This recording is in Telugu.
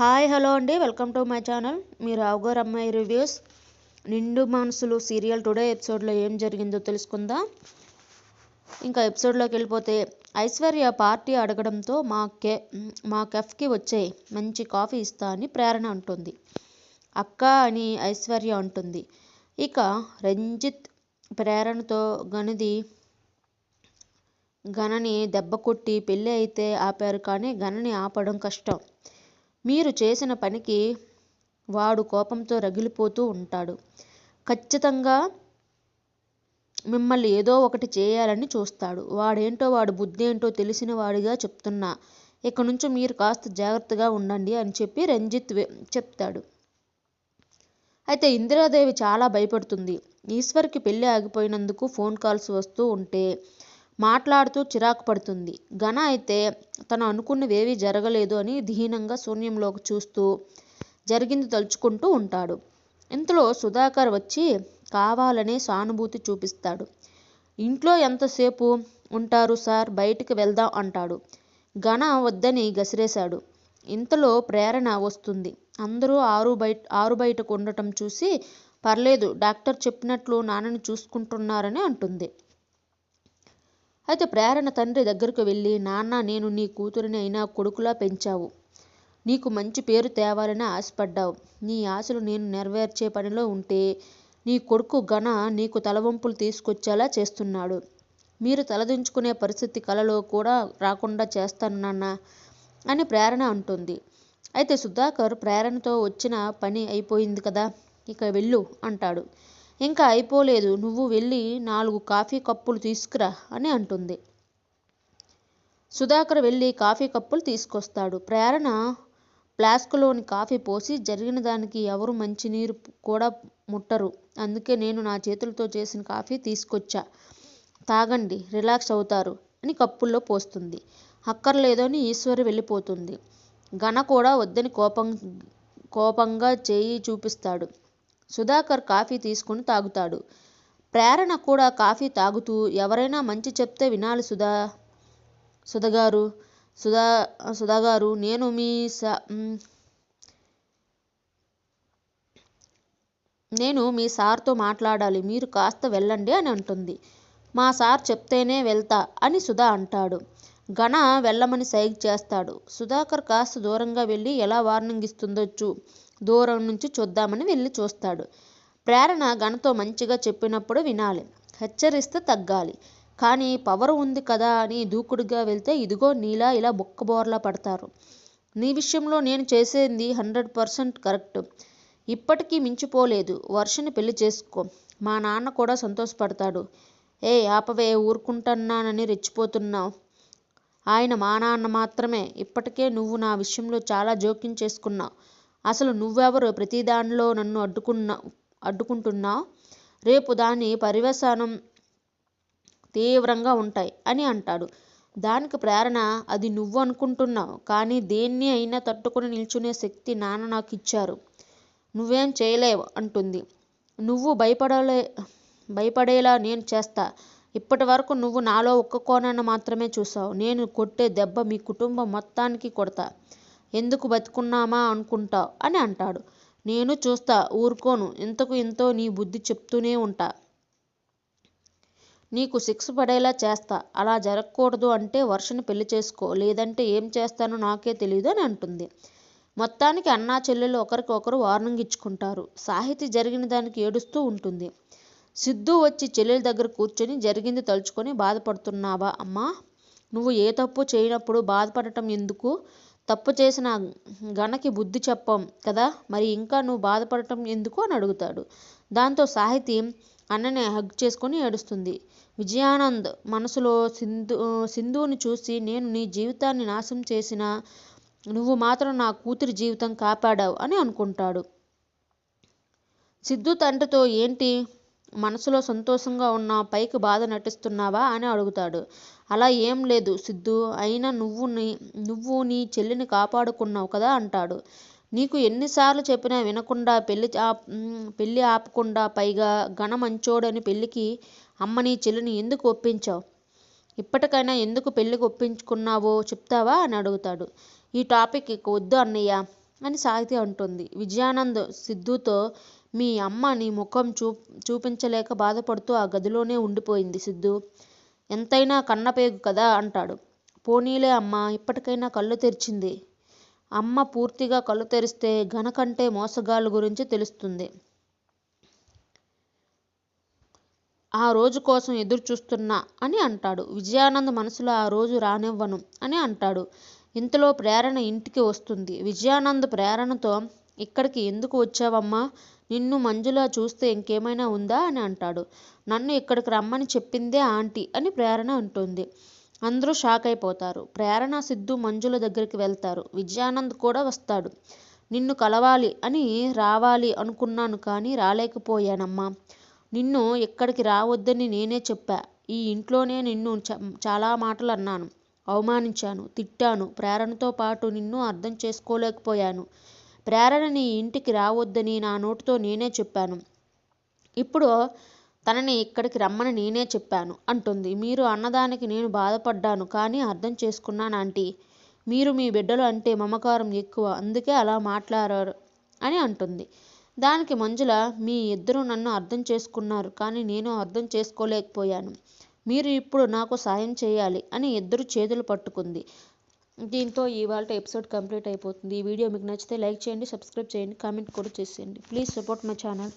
హాయ్ హలో అండి. Welcome to my channel. మీ రావుగారు అమ్మాయి రివ్యూస్. నిండు మనసులు సీరియల్ టుడే ఎపిసోడ్లో ఏం జరిగిందో తెలుసుకుందాం. ఇంకా ఎపిసోడ్లోకి వెళ్ళిపోతే ఐశ్వర్య పార్టీ అడగడంతో మా కె మా కెఫ్కి వచ్చే మంచి కాఫీ ఇస్తా అని ప్రేరణ అంటుంది. అక్క అని ఐశ్వర్య అంటుంది. ఇక రంజిత్ ప్రేరణతో గనిది గణని దెబ్బ కొట్టి పెళ్ళి అయితే ఆపారు కానీ గణని ఆపడం కష్టం. మీరు చేసిన పనికి వాడు కోపంతో రగిలిపోతూ ఉంటాడు. ఖచ్చితంగా మిమ్మల్ని ఏదో ఒకటి చేయాలని చూస్తాడు. వాడేంటో వాడు బుద్ధి ఏంటో తెలిసిన వాడిగా చెప్తున్నా. ఇక నుంచి మీరు కాస్త జాగ్రత్తగా ఉండండి అని చెప్పి రంజిత్ చెప్తాడు. అయితే ఇందిరాదేవి చాలా భయపడుతుంది. ఈశ్వర్కి పెళ్ళి ఆగిపోయినందుకు ఫోన్ కాల్స్ వస్తూ ఉంటే మాట్లాడుతూ చిరాకు పడుతుంది. ఘన అయితే తను అనుకున్నవేవీ జరగలేదు అని దీనంగా శూన్యంలోకి చూస్తూ జరిగింది తలుచుకుంటూ ఉంటాడు. ఇంతలో సుధాకర్ వచ్చి కావాలనే సానుభూతి చూపిస్తాడు. ఇంట్లో ఎంతసేపు ఉంటారు సార్? బయటికి వెళ్దాం అంటాడు. ఘన వద్దని గసిరేశాడు. ఇంతలో ప్రేరణ వస్తుంది. అందరూ ఆరు బయట ఆరు బయటకు ఉండటం చూసి పర్లేదు డాక్టర్ చెప్పినట్లు నాన్నని చూసుకుంటున్నారని అంటుంది. అయితే ప్రేరణ తండ్రి దగ్గరకు వెళ్ళి నాన్న నేను నీ కూతురిని అయినా కొడుకులా పెంచావు. నీకు మంచి పేరు తేవాలని ఆశపడ్డావు. నీ ఆశలు నేను నెరవేర్చే పనిలో ఉంటే నీ కొడుకు ఘన నీకు తలవంపులు తీసుకొచ్చేలా చేస్తున్నాడు. మీరు తలదించుకునే పరిస్థితి కలలో కూడా రాకుండా చేస్తాను నాన్న అని ప్రేరణ అంటుంది. అయితే సుధాకర్ ప్రేరణతో వచ్చిన పని అయిపోయింది కదా ఇక వెళ్ళు అంటాడు. ఇంకా అయిపోలేదు. నువ్వు వెళ్ళి నాలుగు కాఫీ కప్పులు తీసుకురా అని అంటుంది. సుధాకర్ వెళ్ళి కాఫీ కప్పులు తీసుకొస్తాడు. ప్రేరణ ఫ్లాస్క్లోని కాఫీ పోసి జరిగిన దానికి ఎవరు మంచినీరు కూడా ముట్టరు. అందుకే నేను నా చేతులతో చేసిన కాఫీ తీసుకొచ్చా. తాగండి రిలాక్స్ అవుతారు అని కప్పుల్లో పోస్తుంది. అక్కర్లేదని అని ఈశ్వరి వెళ్ళిపోతుంది. ఘన కూడా వద్దని కోపం కోపంగా చేయి చూపిస్తాడు. సుధాకర్ కాఫీ తీసుకుని తాగుతాడు. ప్రేరణ కూడా కాఫీ తాగుతూ ఎవరైనా మంచి చెప్తే వినాలి సుధా సుధగారు సుధా సుధాగారు నేను మీ సా నేను మీ సార్తో మాట్లాడాలి మీరు కాస్త వెళ్ళండి అని అంటుంది. మా సార్ చెప్తేనే వెళ్తా అని సుధా అంటాడు. ఘన వెళ్ళమని సైగ్ చేస్తాడు. సుధాకర్ కాస్త దూరంగా వెళ్ళి ఎలా వార్నింగ్ ఇస్తుందో చూ దూరం నుంచి చూద్దామని వెళ్ళి చూస్తాడు. ప్రేరణ ఘనతో మంచిగా చెప్పినప్పుడు వినాలి. హెచ్చరిస్తే తగ్గాలి. కానీ పవర్ ఉంది కదా అని దూకుడుగా వెళ్తే ఇదిగో నీలా ఇలా బొక్కబోర్లా పడతారు. నీ విషయంలో నేను చేసేది హండ్రెడ్ పర్సెంట్ కరెక్ట్. ఇప్పటికీ మించిపోలేదు. వర్షని పెళ్ళి చేసుకో. మా నాన్న కూడా సంతోషపడతాడు. ఏ ఆపవే ఊరుకుంటున్నానని రెచ్చిపోతున్నావు. ఆయన మా నాన్న మాత్రమే. ఇప్పటికే నువ్వు నా విషయంలో చాలా జోక్యం చేసుకున్నావు అసలు నువ్వెవరు? ప్రతిదానిలో నన్ను అడ్డుకున్నా అడ్డుకుంటున్నావు రేపు దాని పర్యవసానం తీవ్రంగా ఉంటాయి అని అంటాడు. దానికి ప్రేరణ అది నువ్వు అనుకుంటున్నావు. కానీ దేన్ని అయినా తట్టుకుని నిల్చునే శక్తి నాన్న నాకు ఇచ్చారు నువ్వేం చేయలేవు అంటుంది. నువ్వు భయపడలే భయపడేలా నేను చేస్తా. ఇప్పటి వరకు నువ్వు నాలో ఒక్క కోణాన్ని మాత్రమే చూసావు. నేను కొట్టే దెబ్బ మీ కుటుంబం మొత్తానికి కొడతా. ఎందుకు బతుకున్నామా అనుకుంటావు అని అంటాడు. నేను చూస్తా ఊరుకోను. ఇంతకు ఇంతో నీ బుద్ధి చెప్తూనే ఉంటా. నీకు శిక్ష పడేలా చేస్తా. అలా జరగకూడదు అంటే వర్షను పెళ్ళి చేసుకో. లేదంటే ఏం చేస్తానో నాకే తెలియదు అని అంటుంది. మొత్తానికి అన్నా చెల్లెలు ఒకరికి ఒకరు వార్నింగ్ ఇచ్చుకుంటారు. సాహితి జరిగిన దానికి ఏడుస్తూ ఉంటుంది. సిద్ధు వచ్చి చెల్లెల దగ్గర కూర్చొని జరిగింది తలుచుకొని బాధపడుతున్నావా అమ్మా? నువ్వు ఏ తప్పు చేయనప్పుడు బాధపడటం ఎందుకు? తప్పు చేసిన గణకి బుద్ధి చెప్పం కదా? మరి ఇంకా నువ్వు బాధపడటం ఎందుకు అని అడుగుతాడు. దాంతో సాహితి అన్నని హగ్ చేసుకొని ఏడుస్తుంది. విజయానంద్ మనసులో సింధు సింధుని చూసి నేను నీ జీవితాన్ని నాశనం చేసిన నువ్వు మాత్రం నా కూతురి జీవితం కాపాడావు అని అనుకుంటాడు. సిద్ధు తండ్రితో ఏంటి? మనసులో సంతోషంగా ఉన్న పైకి బాధ నటిస్తున్నావా అని అడుగుతాడు. అలా ఏం లేదు సిద్ధు అయినా నువ్వు నీ నువ్వు నీ చెల్లిని కాపాడుకున్నావు కదా అంటాడు. నీకు ఎన్నిసార్లు చెప్పినా వినకుండా పెళ్ళి పెళ్ళి ఆపకుండా పైగా ఘన మంచోడని పెళ్ళికి అమ్మ నీ చెల్లిని ఎందుకు ఒప్పించావు? ఇప్పటికైనా ఎందుకు పెళ్ళికి ఒప్పించుకున్నావో చెప్తావా అని అడుగుతాడు. ఈ టాపిక్ ఇక వద్దు అన్నయ్య అని సాహితి అంటుంది. విజయానంద్ సిద్ధుతో మీ అమ్మ నీ ముఖం చూ చూపించలేక బాధపడుతూ ఆ గదిలోనే ఉండిపోయింది సిద్ధు. ఎంతైనా కన్నపేగు కదా అంటాడు. పోనీలే అమ్మ ఇప్పటికైనా కళ్ళు తెరిచింది. అమ్మ పూర్తిగా కళ్ళు తెరిస్తే ఘనకంటే మోసగాళ్ళ గురించి తెలుస్తుంది. ఆ రోజు కోసం ఎదురు చూస్తున్నా అని అంటాడు. విజయానంద్ మనసులో ఆ రోజు రానివ్వను అని అంటాడు. ఇంతలో ప్రేరణ ఇంటికి వస్తుంది. విజయానంద్ ప్రేరణతో ఇక్కడికి ఎందుకు వచ్చావమ్మా? నిన్ను మంజులా చూస్తే ఇంకేమైనా ఉందా అని అంటాడు. నన్ను ఇక్కడికి రమ్మని చెప్పిందే ఆంటీ అని ప్రేరణ అంటుంది అందరూ షాక్ అయిపోతారు. ప్రేరణ సిద్ధు మంజుల దగ్గరికి వెళ్తారు. విజయానంద్ కూడా వస్తాడు. నిన్ను కలవాలి అని రావాలి అనుకున్నాను కానీ రాలేకపోయానమ్మా. నిన్ను ఇక్కడికి రావద్దని నేనే చెప్పా. ఈ ఇంట్లోనే నిన్ను చ- చాలా మాటలు అన్నాను. అవమానించాను తిట్టాను. ప్రేరణతో పాటు నిన్ను అర్థం చేసుకోలేకపోయాను. ప్రేరణ నీ ఇంటికి రావద్దని నా నోటితో నేనే చెప్పాను. ఇప్పుడు తనని ఇక్కడికి రమ్మని నేనే చెప్పాను అంటుంది. మీరు అన్నదానికి నేను బాధపడ్డాను కానీ అర్థం చేసుకున్నాను ఆంటీ. మీరు మీ బిడ్డలు అంటే మమకారం ఎక్కువ. అందుకే అలా మాట్లాడారు అని అంటుంది. దానికి మంజుల మీ ఇద్దరు నన్ను అర్థం చేసుకున్నారు కానీ నేను అర్థం చేసుకోలేకపోయాను. మీరు ఇప్పుడు నాకు సాయం చేయాలి అని ఇద్దరు చేతులు పట్టుకుంది. దీంతో ఇవాళ ఎపిసోడ్ కంప్లీట్ అయిపోతుంది. ఈ వీడియో మీకు నచ్చితే లైక్ చేయండి సబ్స్క్రైబ్ చేయండి కామెంట్ కూడా చేసేయండి. Please support my channel